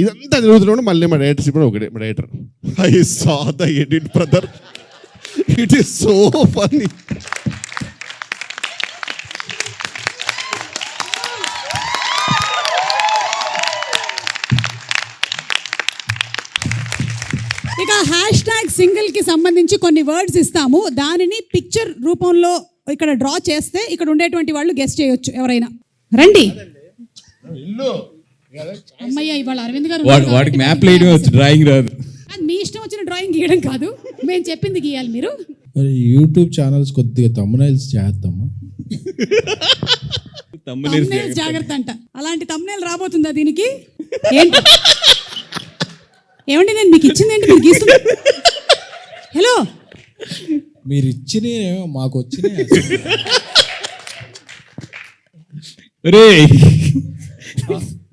ఇదంతా జరుగుతున్నాడు మళ్ళీ మా డైరెక్టర్ చెప్పిన ఒకటే మా director I saw the edit brother it is so funny ఇక హ్యాష్ ట్యాగ్ సింగిల్కి సంబంధించి కొన్ని వర్డ్స్ ఇస్తాము. దానిని పిక్చర్ రూపంలో ఇక్కడ డ్రా చేస్తే ఇక్కడ ఉండేటువంటి వాళ్ళు గెస్ట్ చేయొచ్చు ఎవరైనా. రండి. అమ్మయ్య ఇవాళ అరవింద్ గారు వాడు వాడికి మ్యాప్ వచ్చు డ్రాయింగ్ రాదు. అది మీ ఇష్టం వచ్చిన డ్రాయింగ్ గీయడం కాదు. మేము చెప్పింది గీయాలి మీరు. మరి యూట్యూబ్ ఛానల్స్ కొద్దిగా తమ్మునైల్స్ thumbnails జాగ్రత్త. అంట. అలాంటి తమ్నేల్ రాబోతుందా దీనికి? ఏంటి? ఏమండి నేను మీకు ఇచ్చింది ఏంటి? మీరు గీస్తున్నా హలో మీరు ఇచ్చిన మాకు రే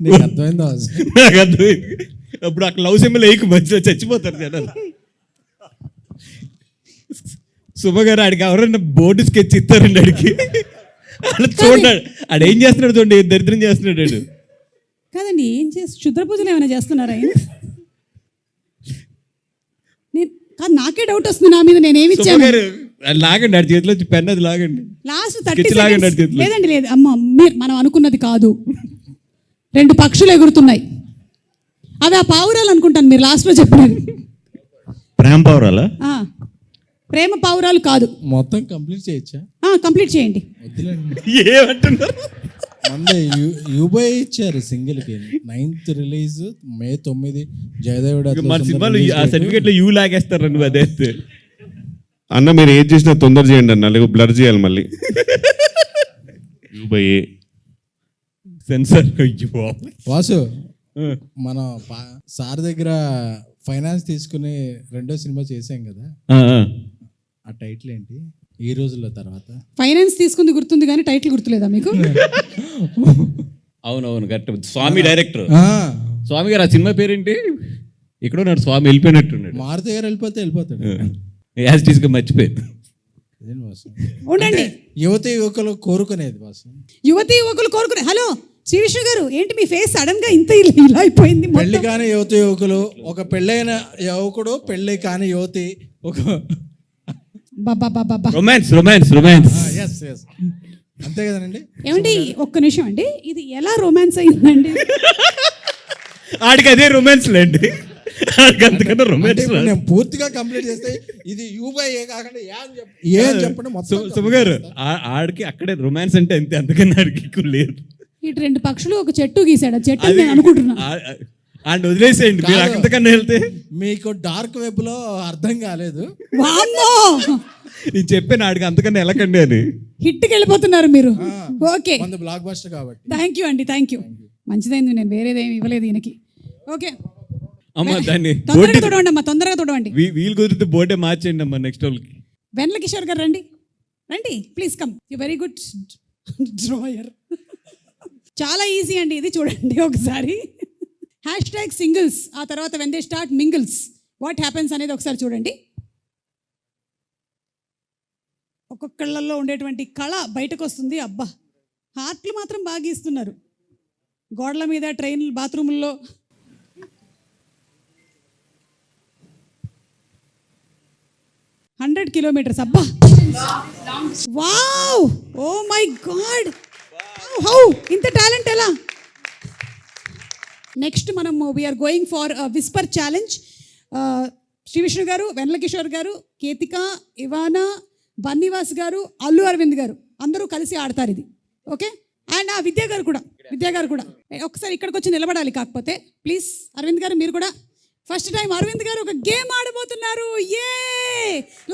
నీకు అర్థమైందా? నాకు అర్థమైంది అప్పుడు అక్కడ లవ్ సింబల్ వేయకు మధ్యలో చచ్చిపోతారు జనాలు. సుమ గారు ఆడికి ఎవరైనా బోర్డు స్కెచ్ ఇస్తారండి ఆడికి. అలా చూడండి ఆడు ఏం చేస్తున్నాడు చూడండి దరిద్రం చేస్తున్నాడు ఆడు. కాదండి ఏం చేసి క్షుద్ర పూజలు ఏమైనా చేస్తున్నారా ఆయన? నేను కాదు నాకే డౌట్ వస్తుంది నా మీద నేను ఏమి ఇచ్చాను. గారు అది లాగండి ఆడి చేతిలో పెన్ అది లాగండి. లాస్ట్ థర్టీ Sketch లాగండి చేతిలో. లేదండి లేదు అమ్మ మీరు మనం అనుకున్నది కాదు. రెండు పక్షులు ఎగురుతున్నాయి. అవి ఆ పావురాలు అనుకుంటాను మీరు లాస్ట్లో చెప్పినది. ప్రేమ పౌరాలా ఆ, ప్రేమ పావురాలు కాదు. మొత్తం కంప్లీట్ చేయొచ్చా? ఆ, కంప్లీట్ చేయండి. ఏమంటున్నారు? మందే యూబై ఇచ్చారు సింగిల్కి నైన్త్ రిలీజ్ మే తొమ్మిది. జయదేవుడు మన సినిమాలో release ఆ. సర్టిఫికెట్లో యూ లాగేస్తారు నువ్వు అదే అన్న మీరు ఏది చేసినా తొందర చేయండి అన్న. లేకపోతే బ్లర్ చేయాలి మళ్ళీ. By sensor Vasu. మన సార్ దగ్గర ఫైనాన్స్ తీసుకుని రెండో సినిమా చేసాం కదా. ఆ, టైటిల్ ఏంటి? ఈ రోజుల తర్వాత. ఫైనాన్స్ తీసుకుంది గుర్తుంది కానీ టైటిల్ గుర్తులేదా మీకు? అవునవును కరెక్ట్. స్వామి డైరెక్టర్. ఆ, స్వామి గారు ఆ సినిమా పేరేంటి? ఇక్కడ ఉన్నాడు స్వామి వెళ్ళిపోయినట్టున్నాడు. మారుతి గారు వెళ్ళిపోతే వెళ్ళిపోతాడు. యాజ్ టీస్గా మర్చిపోయాను. అదేం వాసు? ఉండండి. యువత యువకులు కోరుకునేది వాసు. యువతి యువకులు కోరుకునే హలో! శ్రీ విష్ణు గారు ఏంటి మీ ఫేస్ సడన్గా ఇంత ఇలా అయిపోయింది. పెళ్ళి కాని యువత యువకులు ఒక పెళ్ళైన యువకుడు పెళ్ళి కాని యువతి ఒక romance romance romance yes yes అంతే కదండి? ఏమండి ఒక్క నిమిషం అండి. ఇది ఎలా రొమాన్స్ అయిందండి? ఆడికి అదే రొమాన్స్ లేండి. అంటే రొమాన్స్ నేను పూర్తిగా కంప్లీట్ చేస్తే ఇది యూబై ఏ కాకుండా ఏ అని చెప్పండి మొత్తం సుమ గారు ఆడికి అక్కడే రొమాన్స్ అంటే అంతే అంతకన్నా ఆడికి లేదు. ఇటు రెండు పక్షులు ఒక చెట్టు గీసాడు ఆ చెట్టు నేను అనుకుంటున్నా. అండ్ వదిలేసేయండి మీరు. అంతకన్నా వెళ్తే. మీకు డార్క్ వెబ్లో అర్థం కాలేదు. వామ్మో! నేను చెప్పాను ఆడికి అంతకన్నా వెళ్ళకండి అని. హిట్కి వెళ్ళిపోతున్నారు మీరు ఓకే. మంది బ్లాక్ బస్టర్ కాబట్టి. థ్యాంక్ యూ అండి థ్యాంక్ యూ మంచిదైంది నేను వేరేదేమి ఇవ్వలేదు ఈయనకి. ఓకే. అమ్మ దాన్ని తొందరగా తొడవండి అమ్మా తొందరగా తొడవండి వీ- వీలు కుదిరితే బోర్డే మార్చేయండి అమ్మా నెక్స్ట్ వాళ్ళకి. వెన్నెల కిషోర్ గారు రండి. రండి please come you very good drawer చాలా ఈజీ అండి ఇది చూడండి ఒకసారి. హ్యాష్ ట్యాగ్ సింగిల్స్ ఆ తర్వాత when they start mingles what happens అనేది ఒకసారి చూడండి. ఒక్కొక్కళ్ళల్లో ఉండేటువంటి కళ బయటకు వస్తుంది అబ్బా! హార్ట్లు మాత్రం బాగా ఇస్తున్నారు గోడల మీద ట్రైన్ బాత్రూముల్లో. హండ్రెడ్ కిలోమీటర్స్ అబ్బా! Wow oh my god how? ఇంత టాలెంట్ ఎలా? నెక్స్ట్ మనం we are going for whisper challenge Shri Vishnu గారు వెన్నెల కిషోర్ గారు కేతిక ఇవానా బన్నివాస్ గారు అల్లు అరవింద్ గారు అందరూ కలిసి ఆడతారు ఇది. ఓకే అండ్ ఆ విద్యా గారు కూడా విద్యా గారు కూడా. ఒకసారి ఇక్కడికి వచ్చి నిలబడాలి కాకపోతే ప్లీజ్ అరవింద్ గారు మీరు కూడా ఫస్ట్ టైం అరవింద్ గారు ఒక గేమ్ ఆడబోతున్నారు. ఏ!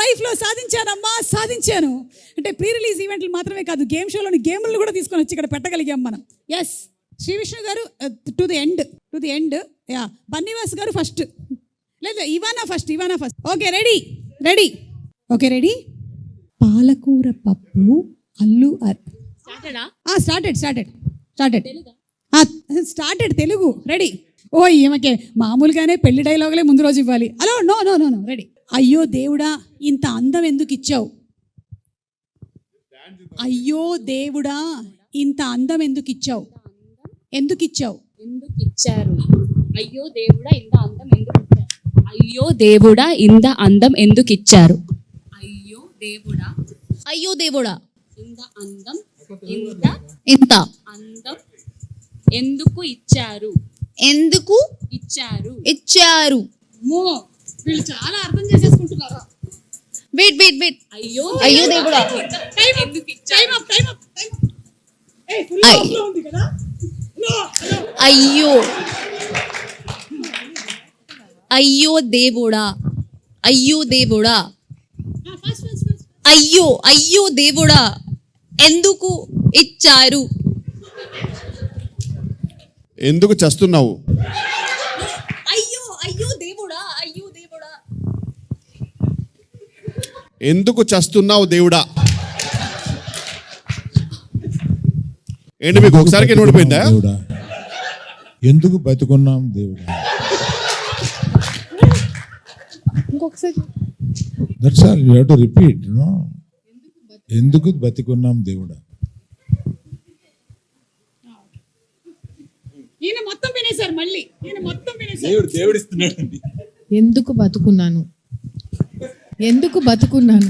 లైఫ్లో సాధించానమ్మా సాధించాను. అంటే ప్రీ రిలీజ్ ఈవెంట్లు మాత్రమే కాదు గేమ్ షోలోని గేమ్లు కూడా తీసుకొని వచ్చి ఇక్కడ పెట్టగలిగాం మనం. ఎస్ శ్రీ విష్ణు గారు to the end to the end yeah Bunny Vas గారు ఫస్ట్ లేదు Ivana first Ivana first okay ready ready okay ready పాలకూర పప్పు అల్లు అర్ started started started started Telugu? Ready oh ఈమెకే. మామూలుగానే పెళ్ళి డైలాగులే ముందు రోజు ఇవ్వాలి. అలో no no no no ready. అయ్యో దేవుడా ఇంత అందం ఎందుకు ఇచ్చావు? అయ్యో దేవుడా ఇంత అందం ఎందుకు ఇచ్చావు? ఎందుకు ఇచ్చావు? ఎందుకు ఇచ్చారు? అయ్యో దేవుడా ఇంత అందం ఎందుకు ఇచ్చారు? అయ్యో దేవుడా ఇంత అందం ఎందుకు ఇచ్చారు? అయ్యో దేవుడా అయ్యో దేవుడా. ఇంత అందం ఇంత ఇంత. అందం ఎందుకు ఇచ్చారు? ఎందుకు? ఇచ్చారు. ఇచ్చారు. అమ్మో వీళ్ళు చాలా అర్థం చేసేసుకుంటున్నారు? వెయిట్ వెయిట్ వెయిట్ అయ్యో అయ్యో దేవుడా. Time up time up time up time up. ఏయ్ ఫుల్. ఆఫ్లో ఉంది కదా. నో అయ్యో. అయ్యో దేవుడా. అయ్యో దేవుడా. ఫస్ట్ ఫస్ట్ ఫస్ట్ అయ్యో అయ్యో దేవుడా. ఎందుకు? ఇచ్చారు. ఎందుకు చస్తున్నావు? అయ్యో అయ్యో దేవుడా అయ్యో దేవుడా. ఎందుకు చస్తున్నావు దేవుడా? ఏంటి మీకు ఒకసారికి వినపడిపోయిందా దేవుడా? ఎందుకు బతుకున్నాం దేవుడా? That's all you to repeat no? ఎందుకు బతికున్నాం దేవుడా? మళ్ళీ ఈయన మొత్తం దేవుడు ఎందుకు బతుకున్నాను? ఎందుకు బతుకున్నాను?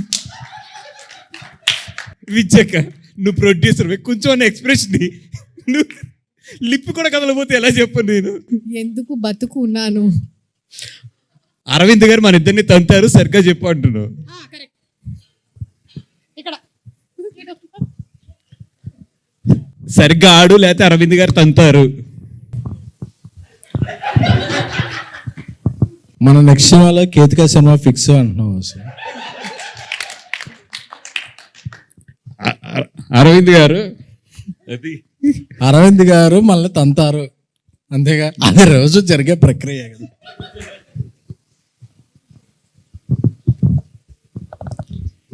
విచ్చక్క నువ్వు ప్రొడ్యూసర్ కొంచెం ఎక్స్ప్రెషన్ నువ్వు లిప్ కూడా కదలపోతే ఎలా చెప్పను నేను? ఎందుకు బతుకున్నాను? అరవింద్ గారు మన ఇద్దరిని తంతారు సరిగ్గా చెప్పు అంటున్నావు. కరెక్ట్ ఇక్కడ. సరిగ్గా ఆడు లేకపోతే అరవింద్ గారు తంతారు. మన నెక్స్ట్ సినిమాలో కేతికా సినిమా ఫిక్స్ అంటున్నాం అసలు. అరవింద్ గారు? అది. అరవింద్ గారు మళ్ళీ తంతారు. అంతేగా అది రోజు జరిగే ప్రక్రియ కదా.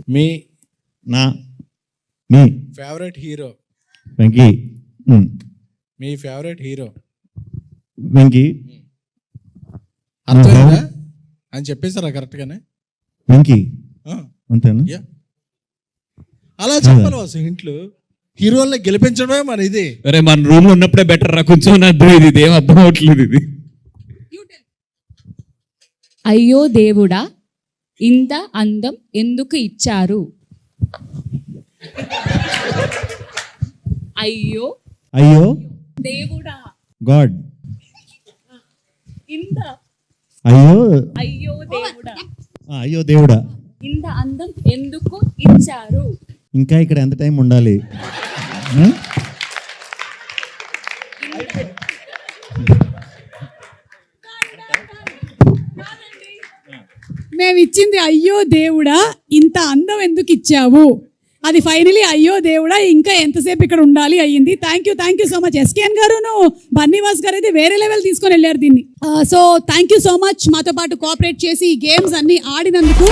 మీ నా మీ. Favourite hero Venky. మీ. ఫేవరెట్ హీరో వెంకీ అర్థమైందా? అని చెప్పేశారా కరెక్ట్గానే వెంకీ ఆ, అంతేనా. అలా చెప్పాలి వాసు ఇంట్లో హీరోల్ని గెలిపించడమే మన ఇది. అరే మన రూమ్లో ఉన్నప్పుడే బెటర్ రా కొంచెం అర్థం ఇది ఇదేం అర్థం అవట్లేదు ఇది. అయ్యో దేవుడా ఇంత అందం ఎందుకు ఇచ్చారు? అయ్యో. అయ్యో. దేవుడా. గాడ్. అయ్యో. అయ్యో దేవుడా. అయ్యో దేవుడా. ఇంత అందం ఎందుకు ఇచ్చారు? ఇంకా ఇక్కడ ఎంత టైం ఉండాలి? మేము ఇచ్చింది అయ్యో దేవుడా ఇంత అందం ఎందుకు ఇచ్చావు? అది ఫైనలీ అయ్యో దేవుడా ఇంకా ఎంతసేపు ఇక్కడ ఉండాలి అయ్యింది. Thank you thank you so much SKN గారును Bunny Vas గారు అయితే వేరే లెవెల్ తీసుకొని వెళ్ళారు దీన్ని. So thank you so much మాతో పాటు కోఆపరేట్ చేసి ఈ గేమ్స్ అన్ని ఆడినందుకు